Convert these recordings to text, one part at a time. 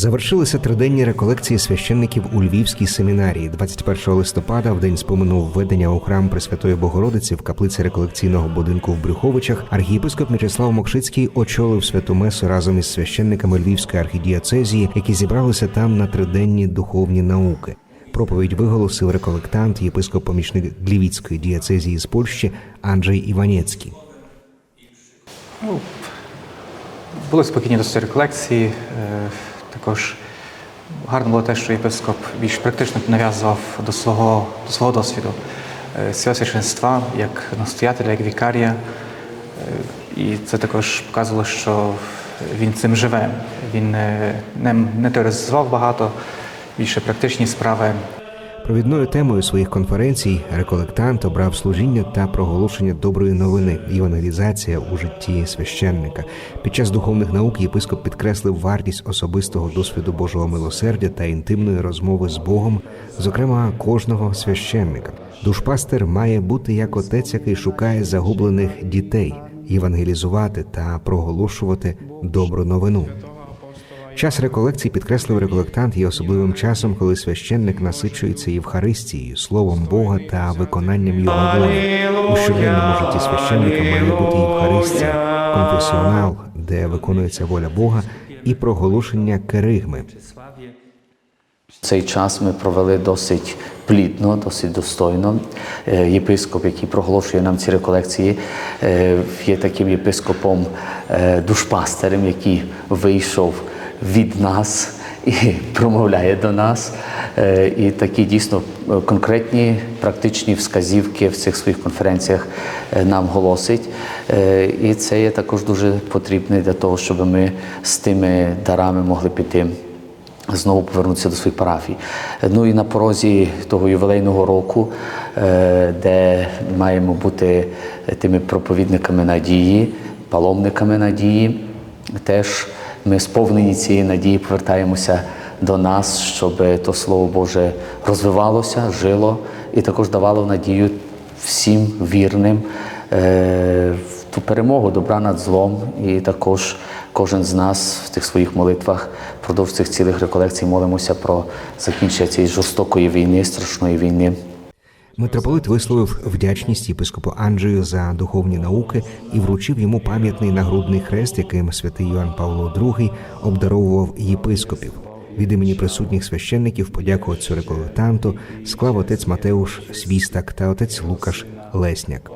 Завершилися триденні реколекції священників у Львівській семінарії. 21 листопада, в день спомену введення у храм Пресвятої Богородиці в каплиці реколекційного будинку в Брюховичах, архієпископ Мячеслав Мокшицький очолив святу месу разом із священниками Львівської архідіацезії, які зібралися там на триденні духовні науки. Проповідь виголосив реколектант, єпископ-помічник Глівіцької діацезії з Польщі Анджей Іванецький. Були спокійні досить реколекції. Е, Також гарно було те, що єпископ більш практично нав'язував до свого, до свого досвіду е, священства як настоятеля, як вікарія. Е, І це також показувало, що він цим живе. Він не, не, не теоризував багато, більше практичні справи. Провідною темою своїх конференцій реколектант обрав служіння та проголошення доброї новини, євангелізація у житті священника. Під час духовних наук єпископ підкреслив вартість особистого досвіду Божого милосердя та інтимної розмови з Богом, зокрема кожного священника. Душпастер має бути як отець, який шукає загублених дітей, євангелізувати та проголошувати добру новину. Час реколекції підкреслив реколектант є особливим часом, коли священник насичується Євхаристією, словом Бога та виконанням його волі. У щоденному житті священника має бути Євхаристія, конфесіонал, де виконується воля Бога, і проголошення керигми. Цей час ми провели досить плідно, досить достойно. Е, Єпископ, який проголошує нам ці реколекції, е, є таким єпископом е, душпастерем, який вийшов від нас і промовляє до нас. Е, І такі дійсно е, конкретні практичні вказівки в цих своїх конференціях е, нам голосить. І це є також дуже потрібне для того, щоб ми з тими дарами могли піти знову повернутися до своїх парафій. Ну і на порозі того ювілейного року, де маємо бути тими проповідниками надії, паломниками надії, теж ми сповнені цієї надії повертаємося до нас, щоб то Слово Боже розвивалося, жило і також давало надію всім вірним е, в ту перемогу добра над злом. І також кожен з нас в тих своїх молитвах впродовж цих цілих реколекцій молимося про закінчення цієї жорстокої війни, страшної війни. Митрополит висловив вдячність єпископу Анджею за духовні науки і вручив йому пам'ятний нагрудний хрест, яким святий Йоанн Павло II обдаровував єпископів. Від імені присутніх священників подяку отцю реколектанту склав отець Матеуш Свістак та отець Лукаш Лесняк.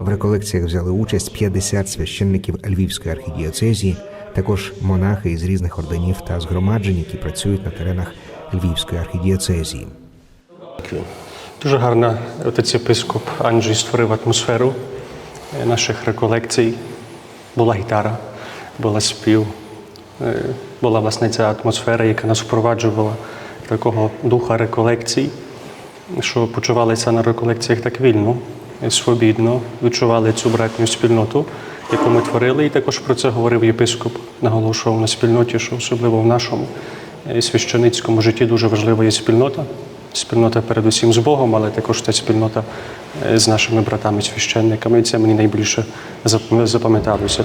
В реколекціях взяли участь 50 священників Львівської архідіоцезії, також монахи із різних орденів та згромаджень, які працюють на теренах Львівської архідіоцезії. Дуже гарно отець єпископ Анджій створив атмосферу е, наших реколекцій. Була гітара, була спів, е, була власне ця атмосфера, яка нас впроваджувала такого духа реколекцій, що почувалися на реколекціях так вільно, свобідно, відчували цю братню спільноту, яку ми творили. І також про це говорив єпископ, наголошував на спільноті, що особливо в нашому е, священицькому житті дуже важлива є спільнота. Спільнота передусім з Богом, але також ця спільнота е, з нашими братами-священниками. Це мені найбільше зап- запам'яталося.